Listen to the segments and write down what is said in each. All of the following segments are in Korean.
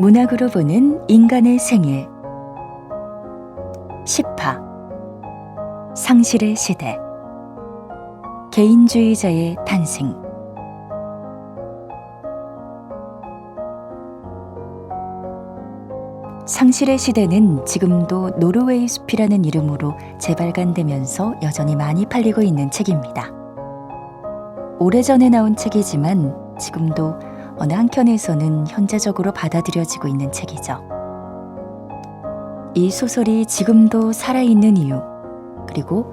문학으로 보는 인간의 생애. 10파. 상실의 시대. 개인주의자의 탄생. 상실의 시대는 지금도 노르웨이 숲이라는 이름으로 재발간되면서 여전히 많이 팔리고 있는 책입니다. 오래전에 나온 책이지만 지금도 어느 한켠에서는 현재적으로 받아들여지고 있는 책이죠. 이 소설이 지금도 살아있는 이유, 그리고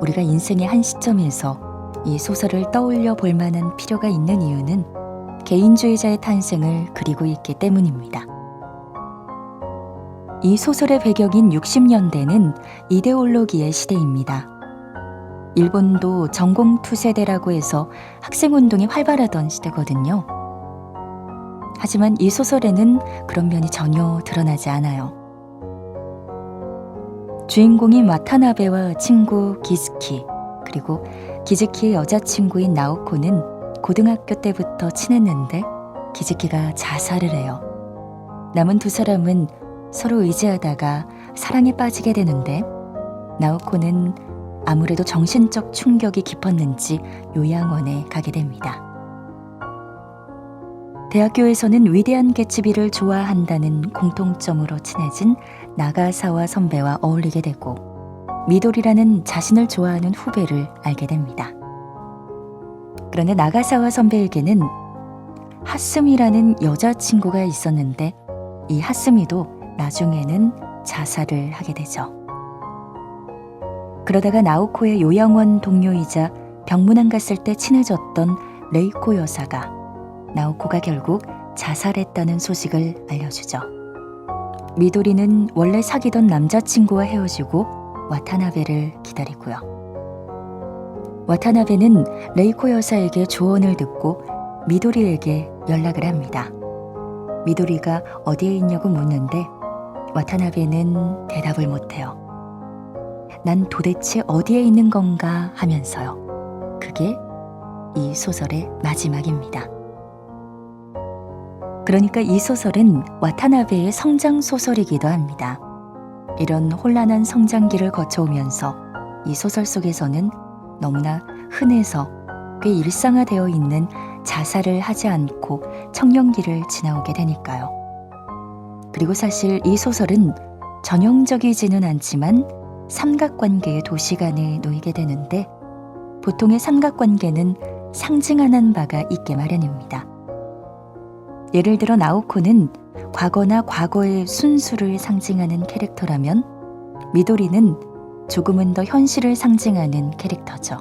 우리가 인생의 한 시점에서 이 소설을 떠올려 볼 만한 필요가 있는 이유는 개인주의자의 탄생을 그리고 있기 때문입니다. 이 소설의 배경인 60년대는 이데올로기의 시대입니다. 일본도 전공투세대라고 해서 학생운동이 활발하던 시대거든요. 하지만 이 소설에는 그런 면이 전혀 드러나지 않아요. 주인공인 와타나베와 친구 기즈키, 그리고 기즈키의 여자친구인 나오코는 고등학교 때부터 친했는데 기즈키가 자살을 해요. 남은 두 사람은 서로 의지하다가 사랑에 빠지게 되는데 나오코는 아무래도 정신적 충격이 깊었는지 요양원에 가게 됩니다. 대학교에서는 위대한 개츠비를 좋아한다는 공통점으로 친해진 나가사와 선배와 어울리게 되고 미도리라는 자신을 좋아하는 후배를 알게 됩니다. 그런데 나가사와 선배에게는 하스미라는 여자친구가 있었는데 이 하스미도 나중에는 자살을 하게 되죠. 그러다가 나오코의 요양원 동료이자 병문안 갔을 때 친해졌던 레이코 여사가 나오코가 결국 자살했다는 소식을 알려주죠. 미도리는 원래 사귀던 남자친구와 헤어지고 와타나베를 기다리고요. 와타나베는 레이코 여사에게 조언을 듣고 미도리에게 연락을 합니다. 미도리가 어디에 있냐고 묻는데 와타나베는 대답을 못해요. 난 도대체 어디에 있는 건가 하면서요. 그게 이 소설의 마지막입니다. 그러니까 이 소설은 와타나베의 성장 소설이기도 합니다. 이런 혼란한 성장기를 거쳐오면서 이 소설 속에서는 너무나 흔해서 꽤 일상화되어 있는 자살을 하지 않고 청년기를 지나오게 되니까요. 그리고 사실 이 소설은 전형적이지는 않지만 삼각관계의 도시간에 놓이게 되는데 보통의 삼각관계는 상징하는 바가 있게 마련입니다. 예를 들어 나오코는 과거나 과거의 순수를 상징하는 캐릭터라면 미도리는 조금은 더 현실을 상징하는 캐릭터죠.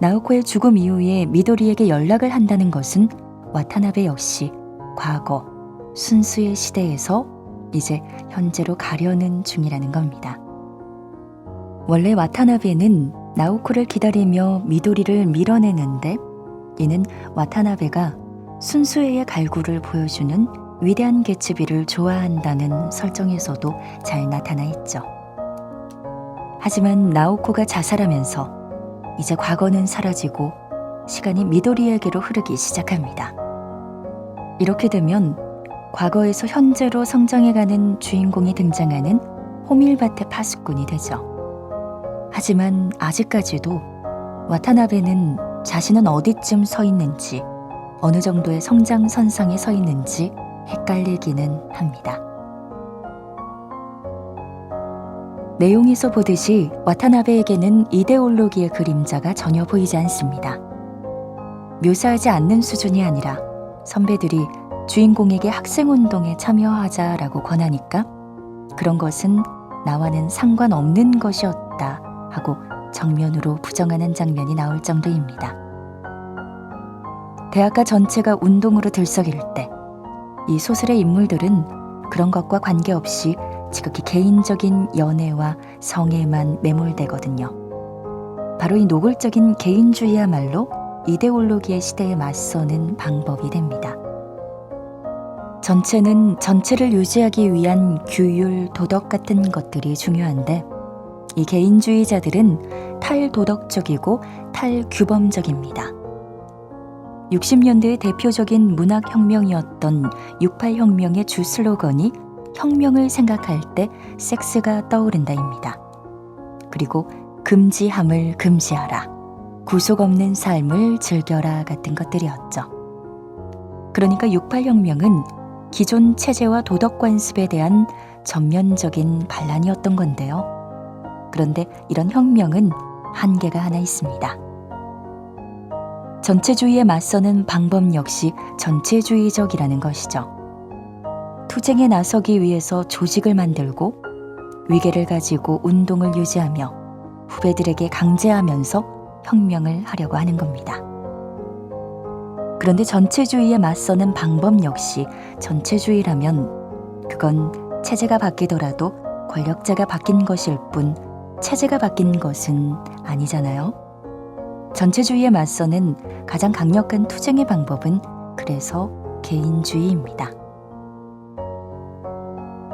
나오코의 죽음 이후에 미도리에게 연락을 한다는 것은 와타나베 역시 과거, 순수의 시대에서 이제 현재로 가려는 중이라는 겁니다. 원래 와타나베는 나오코를 기다리며 미도리를 밀어내는데 이는 와타나베가 순수의 갈구를 보여주는 위대한 개츠비를 좋아한다는 설정에서도 잘 나타나 있죠. 하지만 나오코가 자살하면서 이제 과거는 사라지고 시간이 미도리에게로 흐르기 시작합니다. 이렇게 되면 과거에서 현재로 성장해가는 주인공이 등장하는 호밀바테 파수꾼이 되죠. 하지만 아직까지도 와타나베는 자신은 어디쯤 서 있는지 어느 정도의 성장 선상에 서 있는지 헷갈리기는 합니다. 내용에서 보듯이 와타나베에게는 이데올로기의 그림자가 전혀 보이지 않습니다. 묘사하지 않는 수준이 아니라 선배들이 주인공에게 학생운동에 참여하자라고 권하니까 그런 것은 나와는 상관없는 것이었다 하고 정면으로 부정하는 장면이 나올 정도입니다. 대학가 전체가 운동으로 들썩일 때 이 소설의 인물들은 그런 것과 관계없이 지극히 개인적인 연애와 성에만 매몰되거든요. 바로 이 노골적인 개인주의야말로 이데올로기의 시대에 맞서는 방법이 됩니다. 전체는 전체를 유지하기 위한 규율, 도덕 같은 것들이 중요한데 이 개인주의자들은 탈도덕적이고 탈규범적입니다. 60년대의 대표적인 문학혁명이었던 68혁명의 주 슬로건이 혁명을 생각할 때 섹스가 떠오른다입니다. 그리고 금지함을 금지하라. 구속 없는 삶을 즐겨라 같은 것들이었죠. 그러니까 68혁명은 기존 체제와 도덕 관습에 대한 전면적인 반란이었던 건데요. 그런데 이런 혁명은 한계가 하나 있습니다. 전체주의에 맞서는 방법 역시 전체주의적이라는 것이죠. 투쟁에 나서기 위해서 조직을 만들고 위계를 가지고 운동을 유지하며 후배들에게 강제하면서 혁명을 하려고 하는 겁니다. 그런데 전체주의에 맞서는 방법 역시 전체주의라면 그건 체제가 바뀌더라도 권력자가 바뀐 것일 뿐 체제가 바뀐 것은 아니잖아요. 전체주의에 맞서는 가장 강력한 투쟁의 방법은 그래서 개인주의입니다.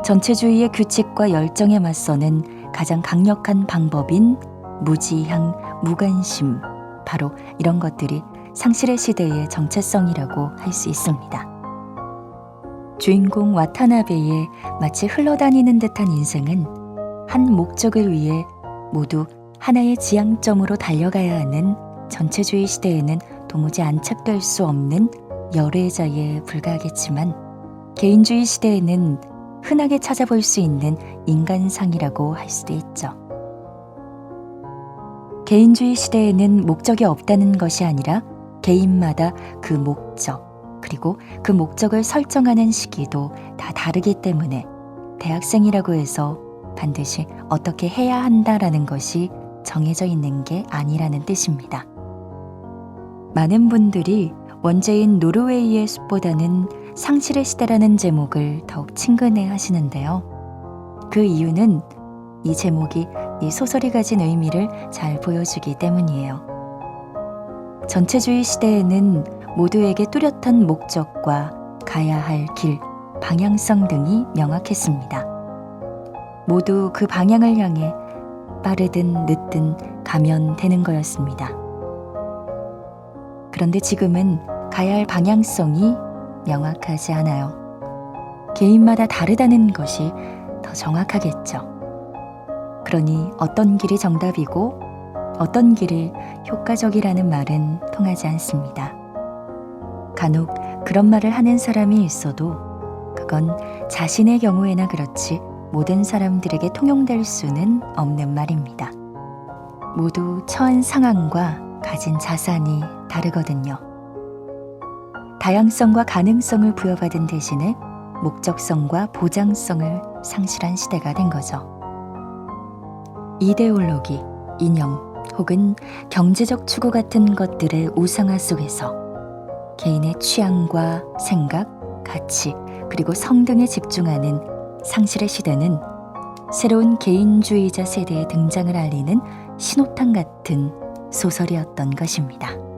전체주의의 규칙과 열정에 맞서는 가장 강력한 방법인 무지향, 무관심, 바로 이런 것들이 상실의 시대의 정체성이라고 할 수 있습니다. 주인공 와타나베의 마치 흘러다니는 듯한 인생은 한 목적을 위해 모두 하나의 지향점으로 달려가야 하는 전체주의 시대에는 도무지 안착될 수 없는 열애자에 불과하겠지만 개인주의 시대에는 흔하게 찾아볼 수 있는 인간상이라고 할 수도 있죠. 개인주의 시대에는 목적이 없다는 것이 아니라 개인마다 그 목적, 그리고 그 목적을 설정하는 시기도 다 다르기 때문에 대학생이라고 해서 반드시 어떻게 해야 한다라는 것이 정해져 있는 게 아니라는 뜻입니다. 많은 분들이 원제인 노르웨이의 숲보다는 상실의 시대라는 제목을 더욱 친근해 하시는데요. 그 이유는 이 제목이 이 소설이 가진 의미를 잘 보여주기 때문이에요. 전체주의 시대에는 모두에게 뚜렷한 목적과 가야 할 길, 방향성 등이 명확했습니다. 모두 그 방향을 향해 빠르든 늦든 가면 되는 거였습니다. 그런데 지금은 가야 할 방향성이 명확하지 않아요. 개인마다 다르다는 것이 더 정확하겠죠. 그러니 어떤 길이 정답이고 어떤 길이 효과적이라는 말은 통하지 않습니다. 간혹 그런 말을 하는 사람이 있어도 그건 자신의 경우에나 그렇지 모든 사람들에게 통용될 수는 없는 말입니다. 모두 처한 상황과 가진 자산이 다르거든요. 다양성과 가능성을 부여받은 대신에 목적성과 보장성을 상실한 시대가 된 거죠. 이데올로기, 이념 혹은 경제적 추구 같은 것들의 우상화 속에서 개인의 취향과 생각, 가치, 그리고 성 등에 집중하는 상실의 시대는 새로운 개인주의자 세대의 등장을 알리는 신호탄 같은 소설이었던 것입니다.